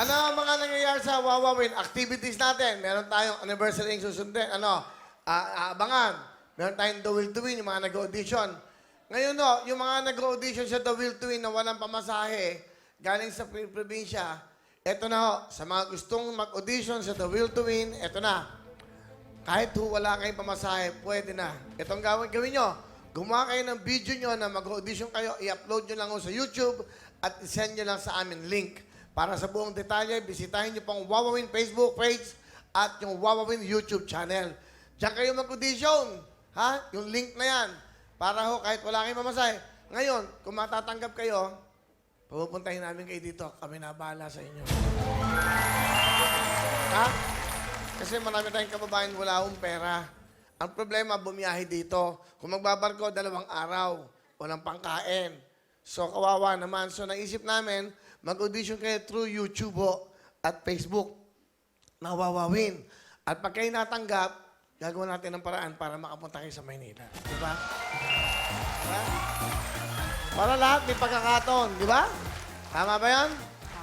Ano ang mga nangyayari sa Wawawin? Activities natin. Meron tayong anniversary yung susundin. Ano? Ah, abangan. Meron tayong The Will to Win, yung mga nag-audition. Ngayon, no, yung mga nag-audition sa The Will to Win na walang pamasahe, galing sa pr- probinsya, eto na ho, sa mga gustong mag-audition sa The Will to Win, eto na. Kahit ho wala kayong pamasahe, pwede na. Itong gawin, gawin nyo. Gumawa kayo ng video nyo na mag-audition kayo, i-upload nyo lang ho sa YouTube at i-send nyo lang sa amin link. Para sa buong detalye, bisitahin nyo pong Wawawin Facebook page at yung Wawawin YouTube channel. Diyan kayo mag-audition. Ha? Yung link na yan. Para ho, kahit wala kayong pamasahe. Ngayon, kung matatanggap kayo, pupuntahin namin kayo dito. Kami na bahala sa inyo. Ha? Kasi marami tayong kababayan wala akong pera. Ang problema, bumiyahe dito. Kung magbabarko, dalawang araw. Walang pangkain. So, kawawa naman. So, naisip namin, mag-audition kayo through YouTube ho, at Facebook. Nawawawin. At pag kayo natanggap, gagawin natin ng paraan para makapunta kayo sa Maynila. Di ba? Diba? Para lahat may pagkakataon. Di ba? Tama ba yan?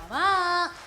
Tama!